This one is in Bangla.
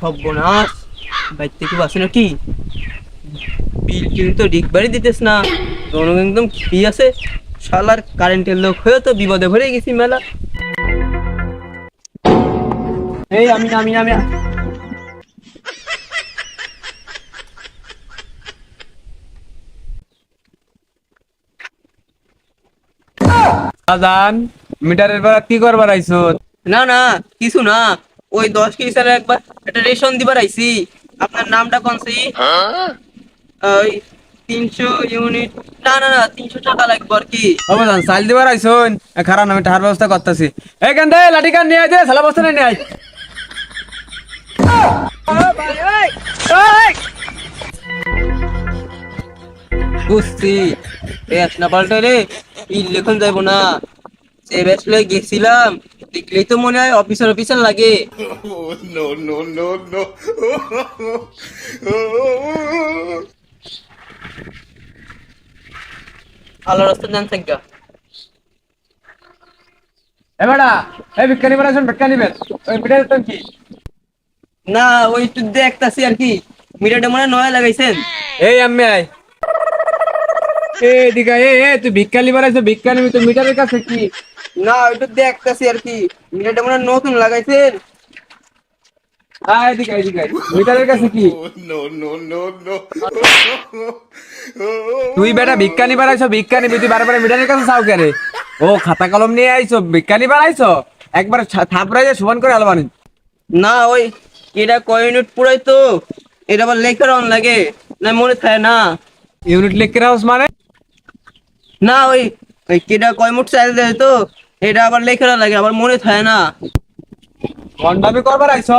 সর্বনাশ। নাকি? বিল টিল তো ডিগবারই দিতেস না। একদম কি আছে। শালার কারেন্টের লোক হয়ে তো বিপদে ভরে গেছি মেলা। এই আমি আমি আমি আজান মিটারের বেলা কি করবার আইছো না না কিছু না। ওই দশ কেজি স্যার একবার একটা রেশন দিবার আইছি। আপনার নামটা কোন সেই ওই তিনশো ইউনিট না না না তিনশো টাকা লাগবে আর কি। সাইল দিবার খারাপ আমি টাহার ব্যবস্থা করতেছি। দে লাঠি কান নিয়ে আয় দে সালা বস্তা নিয়ে আয়। বুঝছি। ব্যাস না পাল্টাইলে ই লেখন যাইবো না। সে ব্যাসলে গেছিলাম দেখলেই তো মনে হয় অফিসার অফিসার লাগে। No. রাস্তা জান থাকা এ বেটা এই বিজ্ঞানী বেড়া শুন বিজ্ঞানী বের ওই মিটারের দাম কি? না ওই একটু দেখতাছি আর কি। মিটারটা মনে হয় নয়া লাগাইছেন। এই আমি আয়। এ দিঘা এ এ তুই ভিক্ষা লিবার আইছো ভিক্ষা নিবি তুই মিটারের কাছে কি? না ওইটু দেখতাছি আর কি। মিটারটা মনে নতুন লাগাইছেন। আয় দিঘা এদিকে আয়। মিটারের কাছে কি? no, no, no, no. তুই বেটা ভিক্ষা নিবার আইছো ভিক্ষা নিবি তুই বারবার মিটারের কাছে চাও কে রে ও খাতা কলম নিয়ে আইছো ভিক্ষা নিবার আইছো? একবার থাপড়াই যে সমান করে আলবানি না ওই এটা কয় ইউনিট পুরাই তো? এটা আবার লেখার অন লাগে না মনে থাকে না। ইউনিট হাউস মানে? না, ওই ওই কেটা কয় মুট চাইল দেয় তো, এটা আবার লেখা লাগে আবার মনে থাকে না। গন্ডামি করবার আইছো